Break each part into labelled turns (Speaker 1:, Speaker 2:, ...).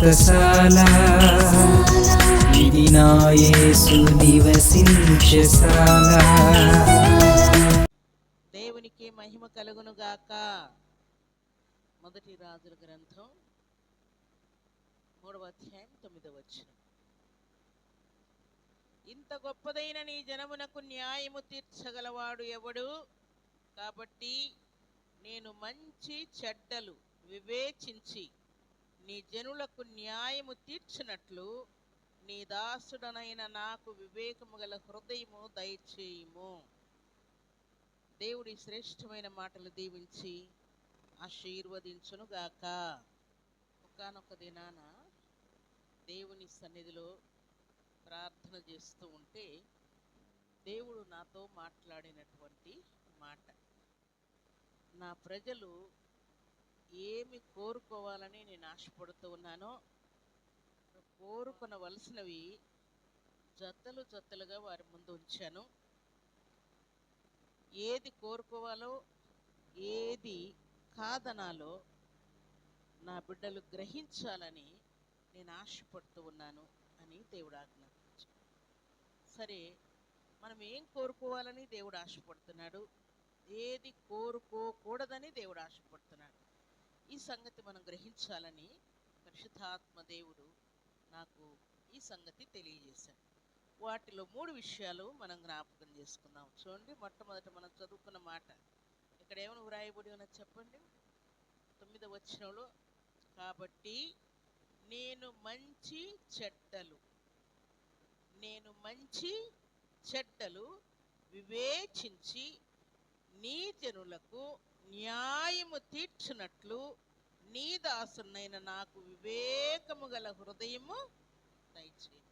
Speaker 1: వ్రతశాల ఇది నివసించశాల
Speaker 2: దేవునికి మహిమ కలుగును గాక. మొదటి రాజుల గ్రంథం మూడవ అధ్యాయం తొమ్మిదవ వచ్చిన ఇంత గొప్పదైన నీ జనమునకు న్యాయము తీర్చగలవాడు ఎవడు? కాబట్టి నేను మంచి చెడ్డలు వివేచించి నీ జనులకు న్యాయము తీర్చినట్లు నీ దాసుడనైన నాకు వివేకము గల హృదయము దయచేయము. దేవుడి శ్రేష్టమైన మాటలు దీవించి ఆశీర్వదించునుగాక. ఒకనొక దినాన దేవుని సన్నిధిలో ప్రార్థన చేస్తూ ఉంటే దేవుడు నాతో మాట్లాడినటువంటి మాట. నా ప్రజలు ఏమి కోరుకోవాలని నేను ఆశపడుతూ ఉన్నానో కోరుకొనవలసినవి జతలు జతలుగా వారి ముందు ఉంచాను. ఏది కోరుకోవాలో ఏది కాదనాలో నా బిడ్డలు గ్రహించాలని నేను ఆశపడుతూ ఉన్నాను అని దేవుడు ఆజ్ఞాపించాడు. సరే మనం ఏం కోరుకోవాలని దేవుడు ఆశపడుతున్నాడు? ఏది కోరుకోకూడదని దేవుడు ఆశపడుతున్నాడు? ఈ సంగతి మనం గ్రహించాలని పరిశుద్ధాత్మ దేవుడు నాకు ఈ సంగతి తెలియజేశాడు. వాటిలో మూడు విషయాలు మనం జ్ఞాపకం చేసుకుందాం. చూడండి మొట్టమొదట మనం చదువుకున్న మాట. ఇక్కడ ఏమైనా వ్రాయబడి ఉన్నది చెప్పండి? తొమ్మిదవ వచ్చినలో కాబట్టి నేను మంచి చెడ్డలు నేను మంచి చెడ్డలు వివేచించి నీ జనులకు న్యాయము తీర్చునట్లు నీ దాసునైన నాకు వివేకము గల హృదయము దయచేయి.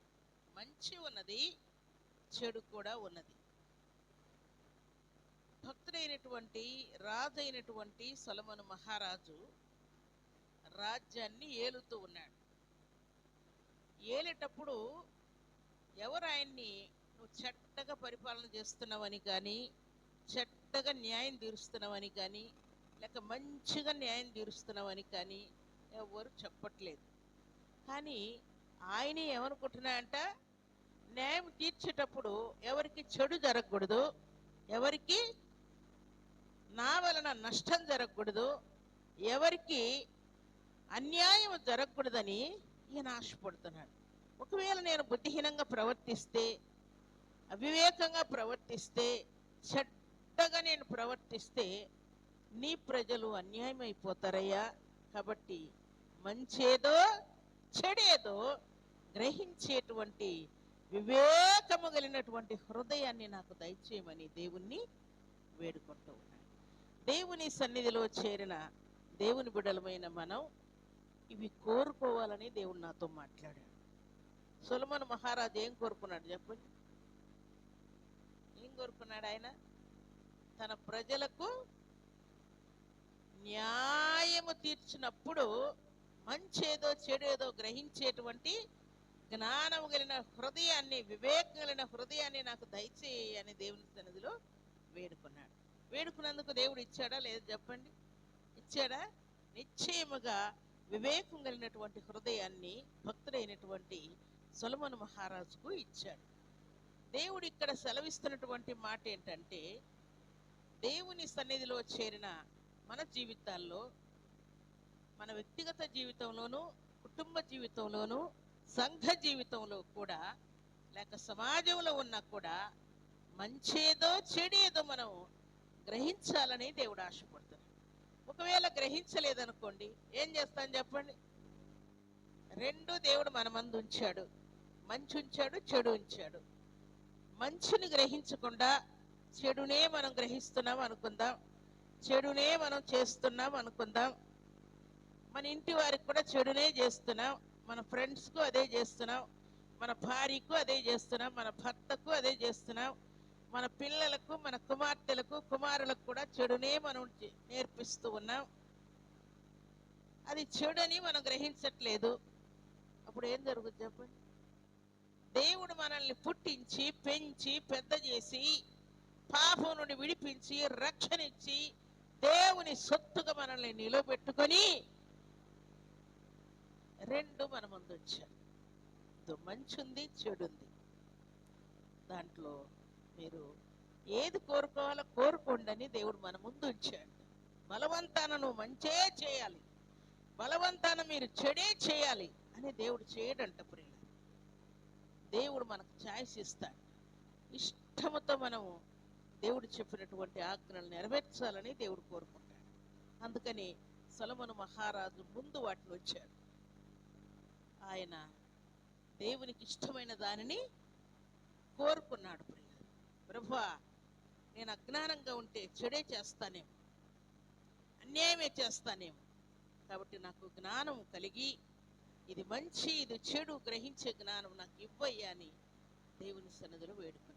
Speaker 2: మంచి ఉన్నది చెడు కూడా ఉన్నది. భక్తుడైనటువంటి రాజైనటువంటి సొలమను మహారాజు రాజ్యాన్ని ఏలుతూ ఉన్నాడు. ఏలేటప్పుడు ఎవరు ఆయన్ని నువ్వు చెడ్డగా పరిపాలన చేస్తున్నావని కానీ చెడ్డగా న్యాయం తీరుస్తున్నామని కానీ లేక మంచిగా న్యాయం తీరుస్తున్నామని కానీ ఎవరు చెప్పట్లేదు. కానీ ఆయన ఏమనుకుంటున్నాయంట న్యాయం తీర్చేటప్పుడు ఎవరికి చెడు జరగకూడదు ఎవరికి నా వలన నష్టం జరగకూడదు ఎవరికి అన్యాయం జరగకూడదని ఈయన ఆశపడుతున్నాడు. ఒకవేళ నేను బుద్ధిహీనంగా ప్రవర్తిస్తే అవివేకంగా ప్రవర్తిస్తే చెడ్డగా నేను ప్రవర్తిస్తే నీ ప్రజలు అన్యాయం అయిపోతారయ్యా. కాబట్టి మంచేదో చెడేదో గ్రహించేటువంటి వివేకము కలిగినటువంటి హృదయాన్ని నాకు దయచేయమని దేవుణ్ణి వేడుకుంటూ ఉన్నాను. దేవుని సన్నిధిలో చేరిన దేవుని బిడలమైన మనం ఇవి కోరుకోవాలని దేవుడు నాతో మాట్లాడాడు. సులమన్ మహారాజు ఏం కోరుకున్నాడు చెప్పండి ఏం కోరుకున్నాడు ఆయన? తన ప్రజలకు న్యాయము తీర్చినప్పుడు మంచేదో చెడేదో గ్రహించేటువంటి జ్ఞానము కలిగిన హృదయాన్ని వివేకం కలిగిన హృదయాన్ని నాకు దయచేయి అని దేవుని సన్నిధిలో వేడుకున్నాడు. వేడుకున్నందుకు దేవుడు ఇచ్చాడా? లేదా చెప్పండి. ఇచ్చాడా? నిశ్చయముగా వివేకం కలిగినటువంటి హృదయాన్ని భక్తుడైనటువంటి సొలమను మహారాజుకు ఇచ్చాడు. దేవుడు ఇక్కడ సెలవిస్తున్నటువంటి మాట ఏంటంటే దేవుని సన్నిధిలో చేరిన మన జీవితాల్లో మన వ్యక్తిగత జీవితంలోనూ కుటుంబ జీవితంలోనూ సంఘ జీవితంలో కూడా లేక సమాజంలో ఉన్నా కూడా మంచేదో చెడేదో మనం గ్రహించాలని దేవుడు ఆశపడుతున్నాడు. ఒకవేళ గ్రహించలేదనుకోండి ఏం చేస్తాను చెప్పండి? రెండు దేవుడు మన మందు ఉంచాడు. మంచి ఉంచాడు చెడు ఉంచాడు. మంచిని గ్రహించకుండా చెడునే మనం గ్రహిస్తున్నాం అనుకుందాం. చెడునే మనం చేస్తున్నాం అనుకుందాం. మన ఇంటి వారికి కూడా చెడునే చేస్తున్నాం. మన ఫ్రెండ్స్కు అదే చేస్తున్నాం. మన భార్యకు అదే చేస్తున్నాం. మన భర్తకు అదే చేస్తున్నాం. మన పిల్లలకు మన కుమార్తెలకు కుమారులకు కూడా చెడునే మనం నేర్పిస్తూ ఉన్నాం. అది చెడని మనం గ్రహించట్లేదు. అప్పుడు ఏం జరుగుతుంది చెప్పండి? దేవుడు మనల్ని పుట్టించి పెంచి పెద్ద చేసి పాపం నుండి విడిపించి రక్షణ ఇచ్చి దేవుని సొత్తుగా మనల్ని నిలబెట్టుకొని రెండు మన ముందు వచ్చాడు మంచి ఉంది చెడు ఉంది. దాంట్లో మీరు ఏది కోరుకోవాలో కోరుకోండి అని దేవుడు మన ముందు ఉంచాడు. బలవంతాన నువ్వు మంచే చేయాలి. బలవంతాన మీరు చెడే చేయాలి అని దేవుడు చేయడంట ప్రియుల దేవుడు మనకు ఛాయిస్ ఇస్తాడు. ఇష్టముతో మనము దేవుడు చెప్పినటువంటి ఆజ్ఞలు నెరవేర్చాలని దేవుడు కోరుకుంటాడు. అందుకని సొలమను మహారాజు ముందు వాటిని వచ్చాడు. ఆయన దేవునికి ఇష్టమైన దానిని కోరుకున్నాడు ప్రభా నేను అజ్ఞానంగా ఉంటే చెడే చేస్తానేమో అన్యాయమే చేస్తానేమో. కాబట్టి నాకు జ్ఞానం కలిగి ఇది మంచి ఇది చెడు గ్రహించే జ్ఞానం నాకు ఇవ్వయ్యా అని దేవుని సన్నిధిలో వేడుకున్నాడు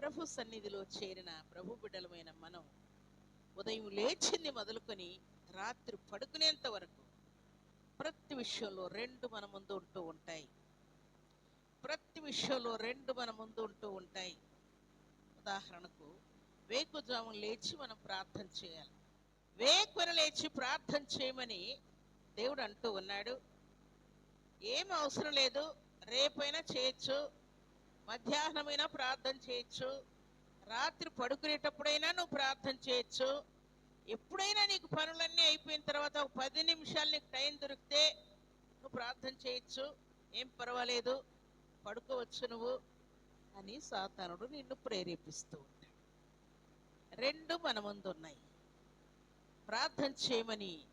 Speaker 2: ప్రభు సన్నిధిలో చేరిన ప్రభు బిడ్డలమైన మనం ఉదయం లేచింది మొదలుకొని రాత్రి పడుకునేంత వరకు ప్రతి విషయంలో రెండు మన ముందు ఉంటూ ఉంటాయి. ప్రతి విషయంలో రెండు మన ముందు ఉంటూ ఉంటాయి. ఉదాహరణకు వేకుజాము లేచి మనం ప్రార్థన చేయాలి. వేకున లేచి ప్రార్థన చేయమని దేవుడు అంటూ ఉన్నాడు. ఏం అవసరం లేదు రేపైనా చేయొచ్చు. మధ్యాహ్నమైనా ప్రార్థన చేయొచ్చు. రాత్రి పడుకునేటప్పుడైనా నువ్వు ప్రార్థన చేయొచ్చు. ఎప్పుడైనా నీకు పనులన్నీ అయిపోయిన తర్వాత ఒక పది నిమిషాలు నీకు టైం దొరికితే నువ్వు ప్రార్థన చేయొచ్చు. ఏం పర్వాలేదు. పడుకోవచ్చు నువ్వు అని సాతానుడు నిన్ను ప్రేరేపిస్తూ ఉంటాడు. రెండు మన ముందు ఉన్నాయి. ప్రార్థన చేయమని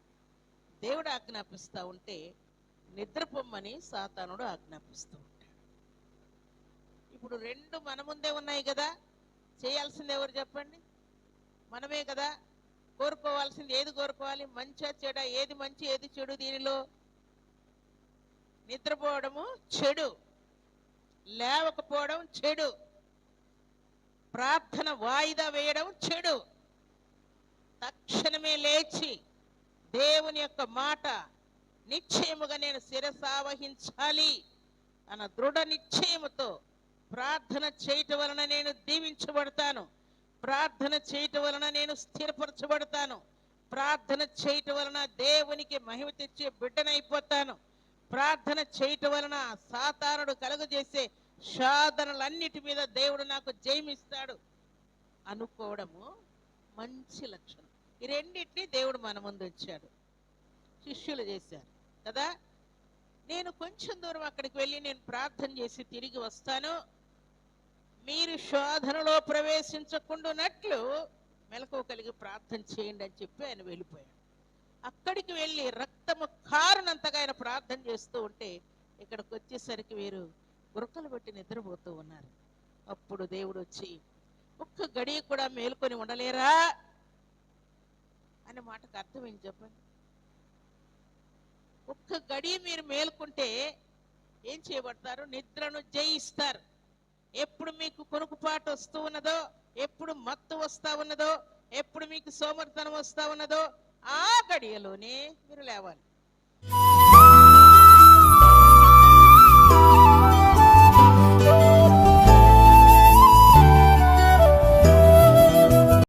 Speaker 2: దేవుడు ఆజ్ఞాపిస్తూ ఉంటే నిద్రపొమ్మని సాతానుడు ఆజ్ఞాపిస్తూ ఉంటాడు. ఇప్పుడు రెండు మన ముందే ఉన్నాయి కదా. చేయాల్సింది ఎవరు చెప్పండి? మనమే కదా. కోరుకోవాల్సింది ఏది కోరుకోవాలి? మంచి చెడ? ఏది మంచి ఏది చెడు దీనిలో? నిద్రపోవడము చెడు. లేవకపోవడం చెడు. ప్రార్థన వాయిదా వేయడం చెడు. తక్షణమే లేచి దేవుని యొక్క మాట నిశ్చయముగా నేను శిరసావహించాలి అన్న దృఢ నిశ్చయముతో ప్రార్థన చేయటం వలన నేను దీవించబడతాను. ప్రార్థన చేయటం వలన నేను స్థిరపరచబడతాను. ప్రార్థన చేయటం వలన దేవునికి మహిమ తెచ్చే బిడ్డనైపోతాను. ప్రార్థన చేయటం వలన సాతానుడు కలుగజేసే సాధనలన్నిటి మీద దేవుడు నాకు జయమిస్తాడు. అనుకోవడము మంచి లక్షణం. ఈ రెండింటిని దేవుడు మన ముందు వచ్చాడు శిష్యులు చేశారు. కదా? నేను కొంచెం దూరం అక్కడికి వెళ్ళి నేను ప్రార్థన చేసి తిరిగి వస్తాను. మీరు శోధనలో ప్రవేశించకుండానట్లు మెలకు కలిగి ప్రార్థన చేయండి అని చెప్పి ఆయన వెళ్ళిపోయాడు. అక్కడికి వెళ్ళి రక్తము కారునంతగా ఆయన ప్రార్థన చేస్తూ ఉంటే ఇక్కడికి వచ్చేసరికి వీరు గురకలు పెట్టి నిద్రపోతూ ఉన్నారు. అప్పుడు దేవుడు వచ్చి ఒక్క గడియ కూడా మేలుకొని ఉండలేరా? అనే మాటకు అర్థం ఏం చెప్పండి. ఒక్క గడి మీరు మేలుకుంటే ఏం చేయబడతారు? నిద్రను జయిస్తారు. ఎప్పుడు మీకు కొనుకుపాటు వస్తూ ఉన్నదో ఎప్పుడు మత్తు వస్తా ఉన్నదో ఎప్పుడు మీకు సోమర్థనం వస్తా ఉన్నదో ఆ గడియలోనే మీరు లేవాలి.